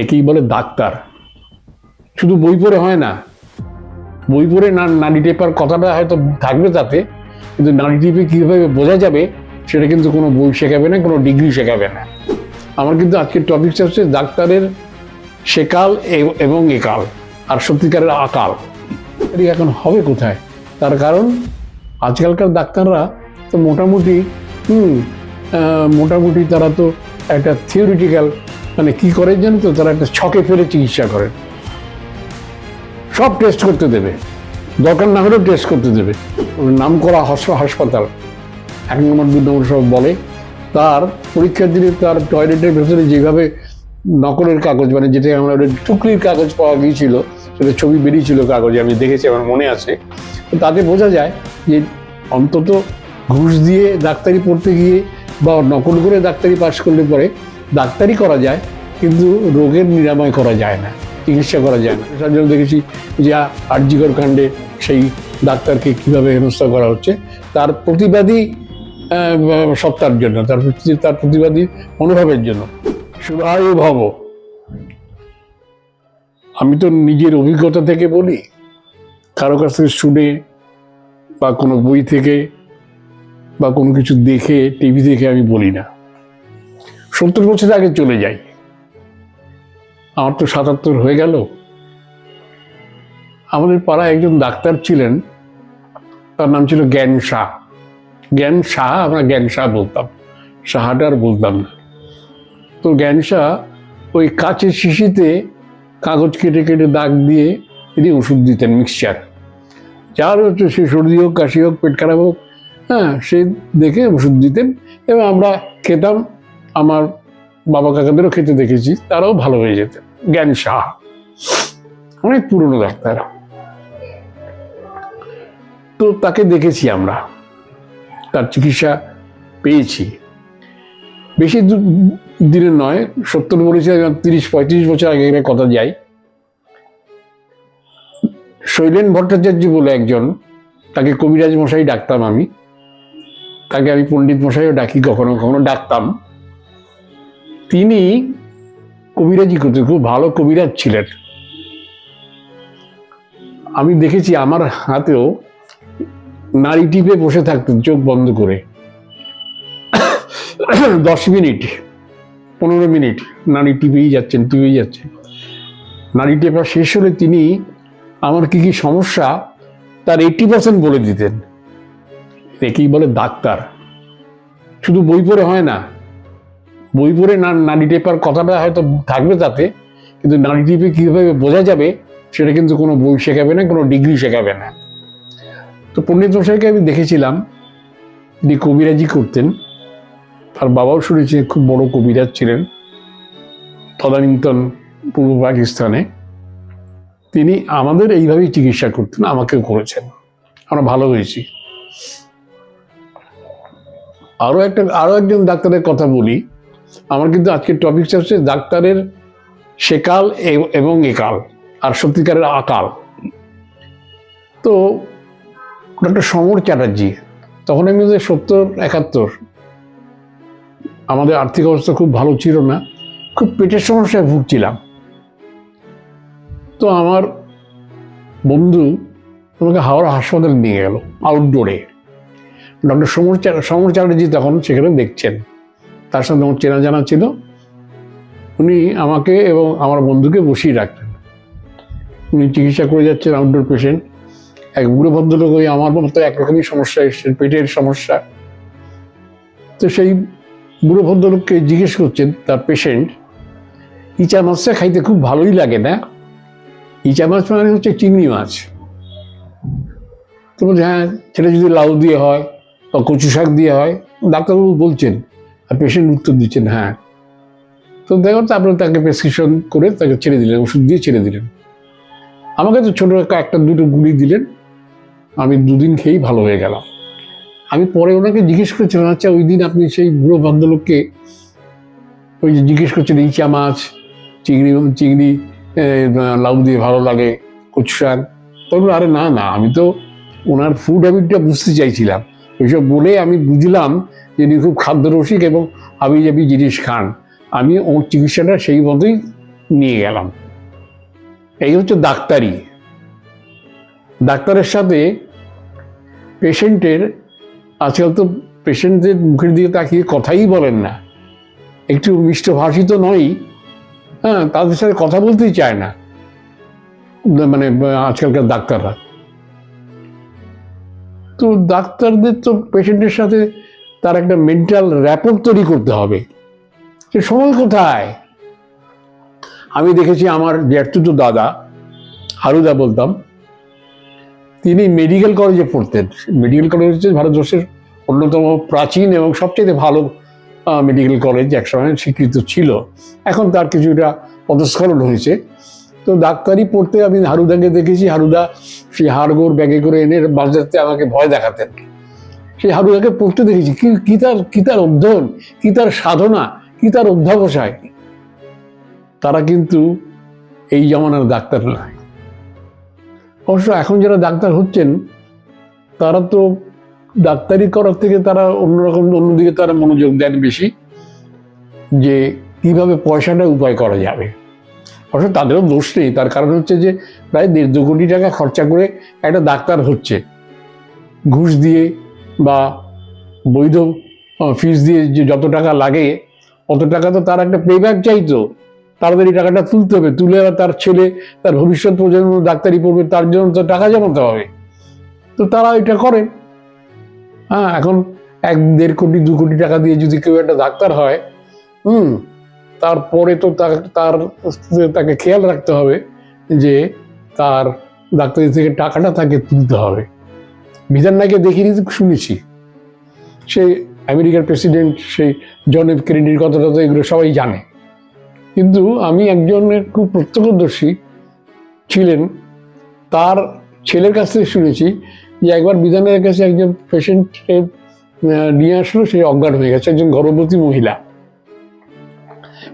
একেই বলে ডাক্তার। শুধু বই পড়ে হয় না, বই পড়ে না নাড়ি টেপার কথাটা হয়তো থাকবে তাতে, কিন্তু নাড়ি টিপে কীভাবে বোঝা যাবে, সেটা কিন্তু কোনো বই শেখাবে না, কোনো ডিগ্রি শেখাবে না। আমার কিন্তু আজকের টপিকটা হচ্ছে ডাক্তারের সেকাল এবং একাল, আর সত্যিকারের আকাল। এটি এখন হবে কোথায়? তার কারণ, আজকালকার ডাক্তাররা তো মোটামুটি, হুম মোটামুটি তারা তো একটা থিওরিটিক্যাল মানে কি করে জানো তো? তারা একটা ছকে ফেলে চিকিৎসা করেন। সব টেস্ট করতে দেবে। দরকার না হলেও টেস্ট করতে দেবে। নাম করা হাস- হাসপাতাল। এক নম্বর, দু নম্বর সব বলে। তার পরীক্ষার দিনে তার টয়লেটের ভেতরে যেভাবে নকলের কাগজ মানে যেটা আমরা টুকরির কাগজ পাওয়া গিয়েছিল, সেটা ছবি বেরিয়েছিল কাগজে, আমি দেখেছি, আমার মনে আছে। তাতে বোঝা যায় যে অন্তত ঘুষ দিয়ে ডাক্তারি পড়তে গিয়ে বা নকল করে ডাক্তারি পাশ করলে পরে ডাক্তারি করা যায়, কিন্তু রোগের নিরাময় করা যায় না, চিকিৎসা করা যায় না। তার জন্য দেখেছি যে আর্যিকর কাণ্ডে সেই ডাক্তারকে কীভাবে হেনস্থা করা হচ্ছে, তার প্রতিবাদী সত্তার জন্য, তার তার প্রতিবাদী মনোভাবের জন্য। শুভায় ভব। আমি তো নিজের অভিজ্ঞতা থেকে বলি, কারও কাছ থেকে শুনে, বা কোনো বই থেকে, বা কোনো কিছু দেখে, টিভি দেখে আমি বলি না। সত্তর বছর আগে চলে যাই। আমার তো সাতাত্তর হয়ে গেল। আমাদের পাড়ায় একজন ডাক্তার ছিলেন, তার নাম ছিল জ্ঞান শাহ। জ্ঞান শাহ আমরা জ্ঞান শাহ বলতাম শাহাটা আর বলতাম না। তো জ্ঞান শাহ ওই কাচের শিশিতে কাগজ কেটে কেটে দাগ দিয়ে তিনি ওষুধ দিতেন মিক্সচার যার হচ্ছে সে সর্দি হোক, কাশি হোক, পেট খারাপ হোক হ্যাঁ সে দেখে ওষুধ দিতেন এবং আমরা খেতাম আমার বাবা কাকাদেরও খেতে দেখেছি, তারাও ভালো হয়ে যেতেন। জ্ঞান শাহ অনেক পুরনো ডাক্তার। তো তাকে দেখেছি আমরা। তার চিকিৎসা পেয়েছি। বেশি দিনের নয়, সত্তর বলেছি তিরিশ, পঁয়ত্রিশ বছর আগে কথা যাই। শৈলেন ভট্টাচার্য বলে একজন, তাকে কবিরাজ মশাই ডাকতাম আমি। তাকে আমি পণ্ডিত মশাইও ডাকি, কখনো কখনো ডাকতাম। তিনি কবিরাজি করতেন খুব ভালো কবিরাজ ছিলেন। আমি দেখেছি আমার হাতেও নারী টিপে বসে থাকতেন চোখ বন্ধ করে। দশ মিনিট, পনেরো মিনিট নারী টিপেই যাচ্ছেন টিপেই যাচ্ছেন। নারী টেপা শেষ হলে তিনি আমার কি কি সমস্যা, তার এইটি পার্সেন্ট বলে দিতেন। একেই বলে ডাক্তার। শুধু বই পড়ে হয় না বই পড়ে না, নারী টেপার কথাটা হয়তো থাকবে তাতে, কিন্তু নারী টিপে কীভাবে বোঝা যাবে, সেটা কিন্তু কোনো বই শেখাবে না, কোনো ডিগ্রি শেখাবে না। তো পণ্ডিত মশাইকে আমি দেখেছিলাম তিনি কবিরাজি করতেন। তার বাবাও শুনেছি, খুব বড় কবিরাজ ছিলেন, তদানীন্তন পূর্ব পাকিস্তানে। তিনি আমাদের এইভাবেই চিকিৎসা করতেন, আমাকেও করেছেন। আমরা ভালো হয়েছি। আরও একটা আরও একজন ডাক্তারের কথা বলি। আমার কিন্তু আজকের টপিকটা হচ্ছে ডাক্তারের সেকাল এবং একাল, আর সত্যিকারের আকাল। তো ডক্টর সমর চ্যাটার্জি, তখন আমি সত্তর, একাত্তর, আমাদের আর্থিক অবস্থা খুব ভালো ছিল না, খুব পেটের সমস্যায় ভুগছিলাম। তো আমার বন্ধু আমাকে হাওড়া হাসপাতালে নিয়ে গেল আউটডোরে ডক্টর সমর সমর চ্যাটার্জি তখন সেখানে দেখছেন। তার সঙ্গে আমার চেনা জানা ছিল। উনি আমাকে এবং আমার বন্ধুকে বসিয়ে রাখতেন। উনি চিকিৎসা করে যাচ্ছেন আউটডোর পেশেন্ট এক বুড়ো ভদ্রলোক ওই আমার মতো একরকমই সমস্যা এসছে, পেটের সমস্যা। তো সেই বুড়ো ভদ্রলোককে জিজ্ঞেস করছেন তার পেশেন্ট ইচা মাছটা খাইতে খুব ভালোই লাগে না? ইচা মাছ মানে হচ্ছে চিংড়ি মাছ। তো বলছে হ্যাঁ সেটা যদি লাউ দিয়ে হয় বা কচু শাক দিয়ে হয়, ডাক্তারবাবু বলছেন আর পেশেন্ট উত্তর দিচ্ছেন হ্যাঁ। তো দেখো তারপরে তাকে প্রেসক্রিপশন করে তাকে ছেড়ে দিলেন, ওষুধ দিয়ে ছেড়ে দিলেন। আমাকে তো ছোটো একটা, দুটো গুলি দিলেন। আমি দুদিন খেয়েই ভালো হয়ে গেলাম। আমি পরে ওনাকে জিজ্ঞেস করেছিলাম আচ্ছা ওই দিন আপনি সেই বুড়ো ভদ্রলোককে ওই যে জিজ্ঞেস করছেন ইচা মাছ, চিংড়ি চিংড়ি লাউ দিয়ে ভালো লাগে, কচু শাক? তখন আরে না না, আমি তো ওনার ফুড হ্যাবিটটা বুঝতে চাইছিলাম। ওইসব বলে আমি বুঝলাম যে উনি খুব খাদ্যরসিক এবং হাবি জাবি জিনিস খান। আমি ওর চিকিৎসাটা সেই মতোই নিয়ে গেলাম। এই হচ্ছে ডাক্তারি। ডাক্তারের সাথে পেশেন্টের আজকাল তো পেশেন্টদের মুখের দিকে তাকিয়ে কথাই বলেন না। একটু মিষ্টভাষিত নয় হ্যাঁ তাদের সাথে কথা বলতেই চায় না। মানে আজকালকার ডাক্তাররা। তো ডাক্তারদের তো পেশেন্টের সাথে তার একটা মেন্টাল র্যাপোর্ট তৈরি করতে হবে। সে সময় কোথায়? আমি দেখেছি আমার জ্যাঠতুতো দাদা, হারুদা বলতাম, তিনি মেডিকেল কলেজে পড়তেন। মেডিকেল কলেজ হচ্ছে ভারতবর্ষের অন্যতম প্রাচীন এবং সবচেয়ে ভালো মেডিকেল কলেজ একসময় স্বীকৃত ছিল। এখন তার কিছুটা পদস্খলন হয়েছে। তো ডাক্তারি পড়তে আমি হারুদাকে দেখেছি। হারুদা সেই হাড়গোড় ব্যাগে করে এনে বাজাতে আমাকে ভয় দেখাতেন। সেই হারুদাকে পড়তে দেখেছি। কি কি তার কি তার অধ্যয়ন, কি তার সাধনা, কি তার অধ্যাবসায়? তারা কিন্তু এই জমানার ডাক্তার নয়। অবশ্য এখন যারা ডাক্তার হচ্ছেন, তারা তো ডাক্তারি করার থেকে তারা অন্যরকম, অন্যদিকে তারা মনোযোগ দেন বেশি যে কীভাবে পয়সাটা উপায় করা যাবে। অবশ্য তাদেরও দোষ নেই। তার কারণ হচ্ছে যে প্রায় দেড় দু কোটি টাকা খরচা করে একটা ডাক্তার হচ্ছে। ঘুষ দিয়ে বা বৈধ ফিস দিয়ে যে যত টাকা লাগে, অত টাকা তো তার একটা পেব্যাক চাইতো। তাড়াতাড়ি টাকাটা তুলতে হবে। তুলে তার ছেলে, তার ভবিষ্যৎ প্রজন্ম ডাক্তারি পড়বে, তার জন্য তো টাকা জমাতে হবে। তো তারা এটা করে। হ্যাঁ এখন এক দেড় কোটি, দু কোটি টাকা দিয়ে যদি কেউ একটা ডাক্তার হয়, হুম তারপরে তো তার তাকে খেয়াল রাখতে হবে যে তার ডাক্তারি থেকে টাকাটা তাকে তুলতে হবে। বিধান নাইকে দেখিনি শুনেছি। সে আমেরিকার প্রেসিডেন্ট, সেই জন এফ কেনেডির কথাটা তো এগুলো সবাই জানে। কিন্তু আমি একজনের খুব প্রত্যক্ষদর্শী ছিলেন। তার ছেলের কাছ থেকে শুনেছি যে একবার বিধানের কাছে একজন পেশেন্টকে নিয়ে আসলো, সে অজ্ঞান হয়ে গেছে, একজন গর্ভবতী মহিলা।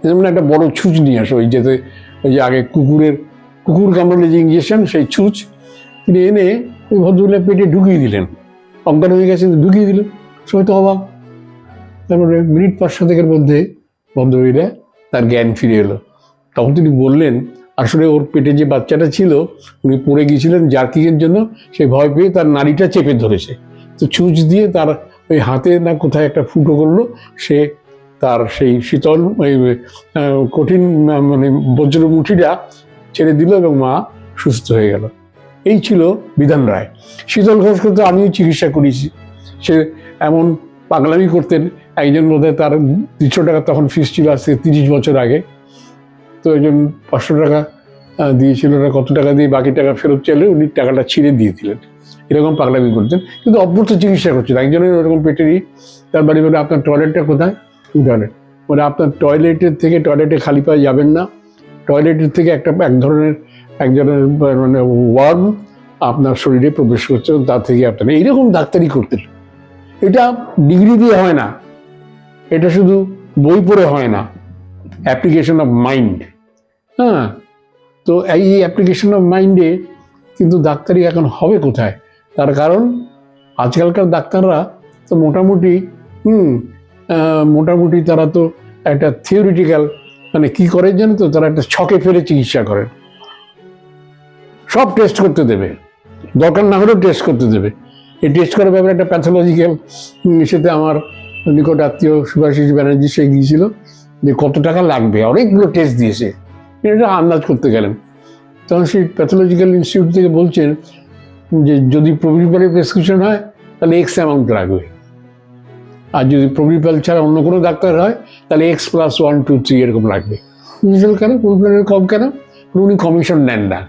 যেমন একটা বড় ছুঁচ নিয়ে আসো ওই যেতে ওই যে আগে কুকুরের কুকুর কামড়ালে যে ইঞ্জেকশন সেই ছুঁচ, তিনি এনে ওই ভদ্রমহিলা পেটে ঢুকিয়ে দিলেন। অজ্ঞান হয়ে গেছে ঢুকিয়ে দিলেন। সবাই তো অবাক। তারপরে মিনিট পাঁচ সাতেকের মধ্যে ভদ্রমহিলা তার জ্ঞান ফিরে এলো। তখন তিনি বললেন, আসলে ওর পেটে যে বাচ্চাটা ছিল, উনি পড়ে গিয়েছিলেন জার্কিংয়ের জন্য, সে ভয় পেয়ে তার নাড়িটা চেপে ধরেছে। তো ছুঁচ দিয়ে তার ওই হাতে না কোথায় একটা ফুটো করল, সে তার সেই শীতল কঠিন মানে বজ্র মুঠিটা ছেড়ে দিল এবং মা সুস্থ হয়ে গেল। এই ছিল বিধান রায়। শীতল ঘোষকে তো আমিও চিকিৎসা করেছি সে এমন পাগলামি করতেন, একজন বোধহয় তার দুশো টাকা তখন ফিস ছিল আজকে তিরিশ বছর আগে। তো একজন পাঁচশো টাকা দিয়েছিল না, কত টাকা দিয়ে বাকি টাকা ফেরত চাইলে উনি টাকাটা ছিঁড়ে দিয়ে দিলেন। এরকম পাগলামি করতেন। কিন্তু অভ্যর্থ চিকিৎসা করছেন। একজনের ওরকম পেটেরই, তার বাড়ি বলে, আপনার টয়লেটটা কোথায়? টয়লেট মানে আপনার টয়লেটের থেকে টয়লেটে খালি পায়ে যাবেন না। টয়লেটের থেকে একটা এক ধরনের এক ধরনের মানে ওয়ার্ম আপনার শরীরে প্রবেশ করছে তার থেকে আপনার এইরকম ডাক্তারি করতেন এটা ডিগ্রি দিয়ে হয় না। এটা শুধু বই পড়ে হয় না। অ্যাপ্লিকেশন অফ মাইন্ড হ্যাঁ? তো এই অ্যাপ্লিকেশন অফ মাইন্ডে কিন্তু ডাক্তারি এখন হবে কোথায়? তার কারণ, আজকালকার ডাক্তাররা তো মোটামুটি, হুম মোটামুটি তারা তো একটা থিওরিটিক্যাল মানে কি করে জানো তো, তারা একটা ছকে ফেলে চিকিৎসা করেন সব টেস্ট করতে দেবে। দরকার না হলেও টেস্ট করতে দেবে। এই টেস্ট করার ব্যাপারে একটা প্যাথোলজিক্যাল সেতে আমার নিকট আত্মীয় সুভাষিস ব্যানার্জি সে গিয়েছিল যে কত টাকা লাগবে, অনেকগুলো টেস্ট দিয়েছে। এটা আন্দাজ করতে গেলেন। তখন সেই প্যাথোলজিক্যাল ইনস্টিটিউট থেকে বলছেন যে যদি প্রবিপালের প্রেসক্রিপশন হয়, তাহলে এক্স অ্যামাউন্ট লাগবে। আর যদি প্রবিপাল ছাড়া অন্য কোনো ডাক্তার হয়, তাহলে x plus one two three এরকম লাগবে। কেন? প্রবিপালের কম কেন? উনি কমিশন নেন না।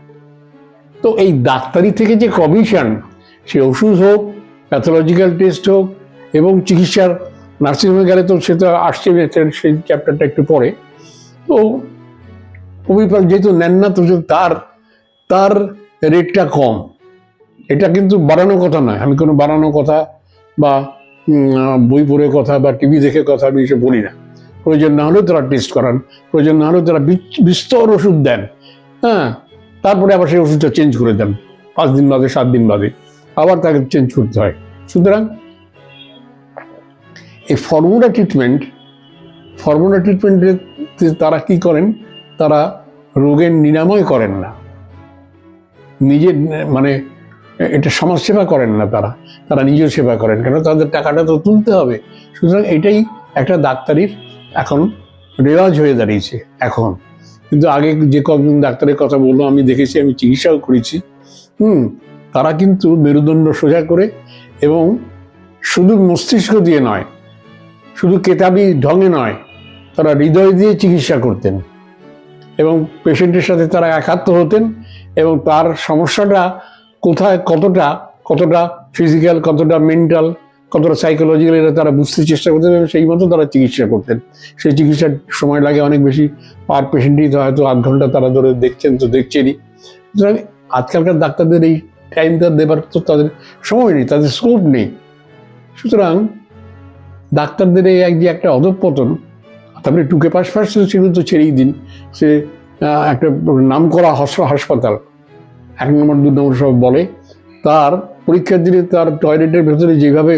তো এই ডাক্তারি থেকে যে কমিশন সে ওষুধ হোক প্যাথোলজিক্যাল টেস্ট হোক, এবং চিকিৎসার নার্সিংহোমে গেলে তো সে তো আসছে সেই চ্যাপ্টারটা একটু পরে। তো প্রবিপাল যেহেতু নেন না, তো তার তার রেটটা কম। এটা কিন্তু বাড়ানোর কথা নয়। আমি কোনো বাড়ানোর কথা বা বই পড়ে কথা বা টিভি দেখে কথা আমি এসে বলি না। প্রয়োজন না হলেও তারা টেস্ট করান, প্রয়োজন না হলেও তারা বিস্তর ওষুধ দেন। হ্যাঁ তারপরে আবার সেই ওষুধটা চেঞ্জ করে দেন, পাঁচ দিন বাদে, সাত দিন বাদে, আবার তাকে চেঞ্জ করতে হয়। সুতরাং এই ফর্মুলা ট্রিটমেন্ট ফর্মুলা ট্রিটমেন্টে তারা কি করেন? তারা রোগের নিরাময় করেন না। নিজের মানে এটা সমাজসেবা করেন না তারা। তারা নিজের সেবা করেন, কেন তাদের টাকাটা তো তুলতে হবে। সুতরাং এটাই একটা ডাক্তারির এখন রেওয়াজ হয়ে দাঁড়িয়েছে এখন। কিন্তু আগে যে কয়েকজন ডাক্তারের কথা বলল, আমি দেখেছি, আমি চিকিৎসাও করেছি। হুম, তারা কিন্তু মেরুদণ্ড সোজা করে এবং শুধু মস্তিষ্ক দিয়ে নয়, শুধু কেতাবি ঢঙে নয়, তারা হৃদয় দিয়ে চিকিৎসা করতেন। এবং পেশেন্টের সাথে তারা একাত্ম হতেন এবং তার সমস্যাটা কোথায় কতটা কতটা ফিজিক্যাল কতটা মেন্টাল কতটা সাইকোলজিক্যাল এটা তারা বুঝতে চেষ্টা করতেন এবং সেই মতো তারা চিকিৎসা করতেন। সেই চিকিৎসার সময় লাগে অনেক বেশি পার পেশেন্টই তো হয়তো আধ ঘণ্টা তারা ধরে দেখছেন তো দেখছেনই। সুতরাং আজকালকার ডাক্তারদের এই টাইমটা দেবার তো তাদের সময় নেই, তাদের স্কোপ নেই। সুতরাং ডাক্তারদের এই এক যে একটা অধঃপতন, তারপরে টুকে পাশ ফাস সেগুলো তো ছেড়েই দিন। সে একটা নাম করা হাসপাতাল এক নম্বর দু নম্বর সব বলে, তার পরীক্ষার দিনে তার টয়লেটের ভেতরে যেভাবে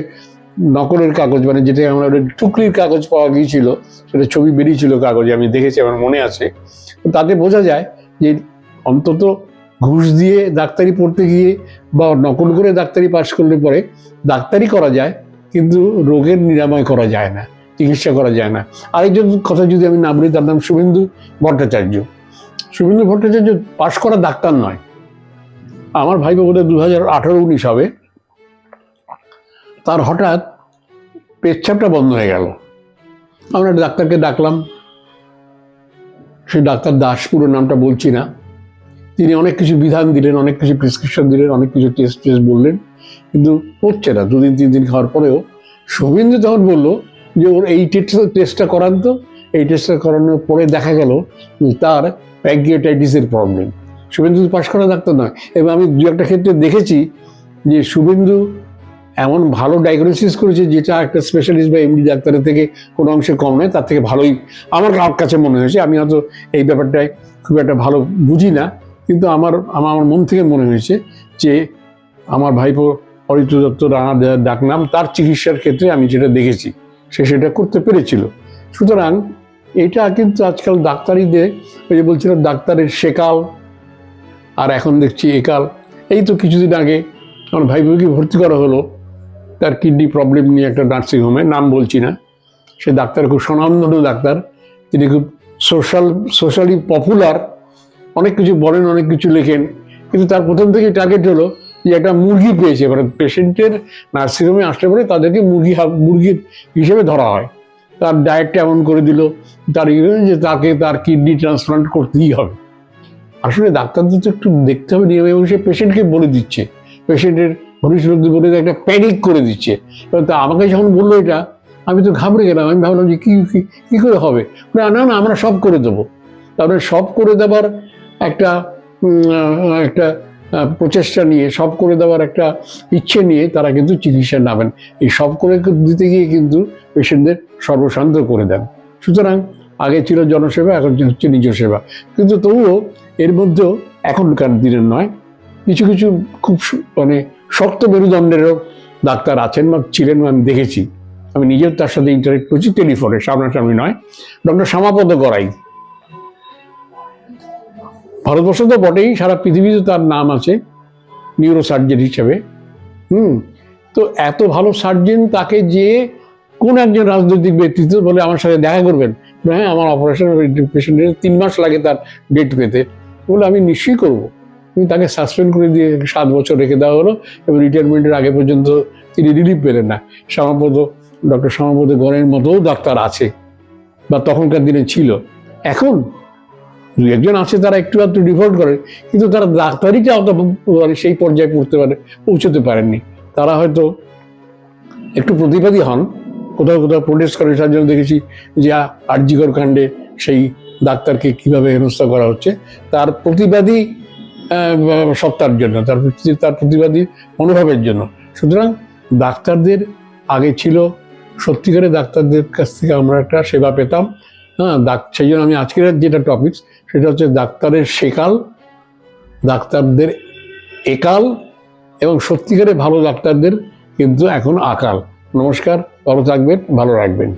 নকলের কাগজ মানে যেটা আমরা টুকরির কাগজ পাওয়া গিয়েছিল, সেটা ছবি বেরিয়েছিল কাগজে, আমি দেখেছি, আমার মনে আছে। তাতে বোঝা যায় যে অন্তত ঘুষ দিয়ে ডাক্তারি পড়তে গিয়ে বা নকল করে ডাক্তারি পাশ করলে পরে ডাক্তারি করা যায়, কিন্তু রোগের নিরাময় করা যায় না, চিকিৎসা করা যায় না। আরেকজন কথা যদি আমি না বলি, তার নাম শুভেন্দু ভট্টাচার্য। শুভেন্দু ভট্টাচার্য পাশ করা ডাক্তার নয় আমার ভাই বোধহয় দু হাজার আঠারো উনিশ হবে। তার হঠাৎ পেচ্ছাপটা বন্ধ হয়ে গেল। আমরা ডাক্তারকে ডাকলাম। সে ডাক্তার দাস, পুরো নামটা বলছি না। তিনি অনেক কিছু বিধান দিলেন, অনেক কিছু প্রেসক্রিপশন দিলেন, অনেক কিছু টেস্ট টেস্ট বললেন। কিন্তু হচ্ছে না। দুদিন, তিন দিন খাওয়ার পরেও শুভেন্দু তখন বলল যে, ওর এই টেস্ট টেস্টটা করান তো। এই টেস্টটা করানোর পরে দেখা গেল তার প্যাঙ্কিয়েটাইটিসের প্রবলেম শুভেন্দু পাশ করা ডাক্তার নয়। এবং আমি দু একটা ক্ষেত্রে দেখেছি যে শুভেন্দু এমন ভালো ডায়াগনোসিস করেছে যেটা একটা স্পেশালিস্ট বা এমডি ডাক্তারের থেকে কোনো অংশে কম নয়, তার থেকে ভালোই আমার কাছে মনে হয়েছে। আমি হয়তো এই ব্যাপারটায় খুব একটা ভালো বুঝি না, কিন্তু আমার আমার মন থেকে মনে হয়েছে যে আমার ভাইপো অরিত্র দত্ত রানা ডাকনাম, তার চিকিৎসার ক্ষেত্রে আমি যেটা দেখেছি, সে সেটা করতে পেরেছিল। সুতরাং এটা কিন্তু আজকাল ডাক্তারিদের, ওই যে বলছিলাম, ডাক্তারের সেকাল আর এখন দেখছি একাল। এই তো কিছুদিন আগে আমার ভাইপোকে ভর্তি করা হলো। তার কিডনি প্রবলেম নিয়ে একটা নার্সিংহোমে নাম বলছি না। সে ডাক্তার খুব স্বনামধন্য ডাক্তার। তিনি খুব সোশ্যাল, সোশ্যালি পপুলার। অনেক কিছু বলেন, অনেক কিছু লেখেন। কিন্তু তার প্রথম থেকে টার্গেট হলো যে একটা মুরগি পেয়েছে। মানে পেশেন্টের নার্সিংহোমে আসলে পরে তাদেরকে মুরগি মুরগির হিসেবে ধরা হয়। তার ডায়েটটা এমন করে দিল। তার যে তাকে তার কিডনি ট্রান্সপ্লান্ট করতেই হবে। আসলে ডাক্তারদের তো একটু দেখতে হবে, নিয়ম এবং সে পেশেন্টকে বলে দিচ্ছে। পেশেন্টের ভবিষ্যৎ বলে একটা প্যানিক করে দিচ্ছে। তা আমাকে যখন বলল এটা, আমি তো ঘাবড়ে গেলাম। আমি ভাবলাম যে কী কী কী করে হবে? না না না, আমরা সব করে দেবো। তারপরে সব করে দেওয়ার একটা একটা প্রচেষ্টা নিয়ে, সব করে দেওয়ার একটা ইচ্ছে নিয়ে তারা কিন্তু চিকিৎসা নামেন। এই সব করে দিতে গিয়ে কিন্তু পেশেন্টদের সর্বশান্ত করে দেন। সুতরাং আগে ছিল জনসেবা, এখন হচ্ছে নিজ সেবা। কিন্তু তবুও এর মধ্যেও এখনকার দিনের নয়। কিছু কিছু খুব মানে শক্ত মেরুদণ্ডেরও ডাক্তার আছেন বা ছিলেন আমি দেখেছি। আমি নিজেও তার সাথে ইন্টারেক্ট করছি টেলিফোনে, সামনাসামনি নয়। ডক্টর শ্যামাপদ গড়াই। ভারতবর্ষ তো বটেই, সারা পৃথিবীতে তার নাম আছে নিউরো সার্জন হিসেবে। হুম, তো এত ভালো সার্জন তাকে যে কোন একজন রাজনৈতিক ব্যক্তিত্ব বলে আমার সাথে দেখা করবেন? হ্যাঁ আমার অপারেশন পেশেন্টের তিন মাস লাগে তার ডেট পেতে। বলে আমি নিশ্চয়ই করব। কিন্তু তাকে সাসপেন্ড করে দিয়ে সাত বছর রেখে দেওয়া হলো এবং রিটায়ারমেন্টের আগে পর্যন্ত তিনি রিলিফ পেলেন না। শ্যামাপদ ডক্টর শ্যামাপদ গণের মতোও ডাক্তার আছে বা তখনকার দিনে ছিল। এখন দু একজন আছে তারা একটু একটু ডিফল্ট করে, কিন্তু তারা ডাক্তারিটা অত মানে সেই পর্যায়ে পড়তে পারে, পৌঁছতে পারেননি। তারা হয়তো একটু প্রতিবাদী হন কোথাও কোথাও প্রোটেস্ট করে তার জন্য দেখেছি যে আরজিকর কাণ্ডে সেই ডাক্তারকে কীভাবে হেনস্থা করা হচ্ছে। তার প্রতিবাদী সত্তার জন্য, তার তার প্রতিবাদী মনোভাবের জন্য। সুতরাং ডাক্তারদের আগে ছিল সত্যিকারের ডাক্তারদের কাছ থেকে আমরা একটা সেবা পেতাম। হ্যাঁ সেই জন্য আমি আজকের যেটা টপিক সেটা হচ্ছে ডাক্তারের সেকাল, ডাক্তারদের একাল এবং সত্যিকারের ভালো ডাক্তারদের কিন্তু এখন আকাল। নমস্কার। ভালো থাকবেন ভালো রাখবেন।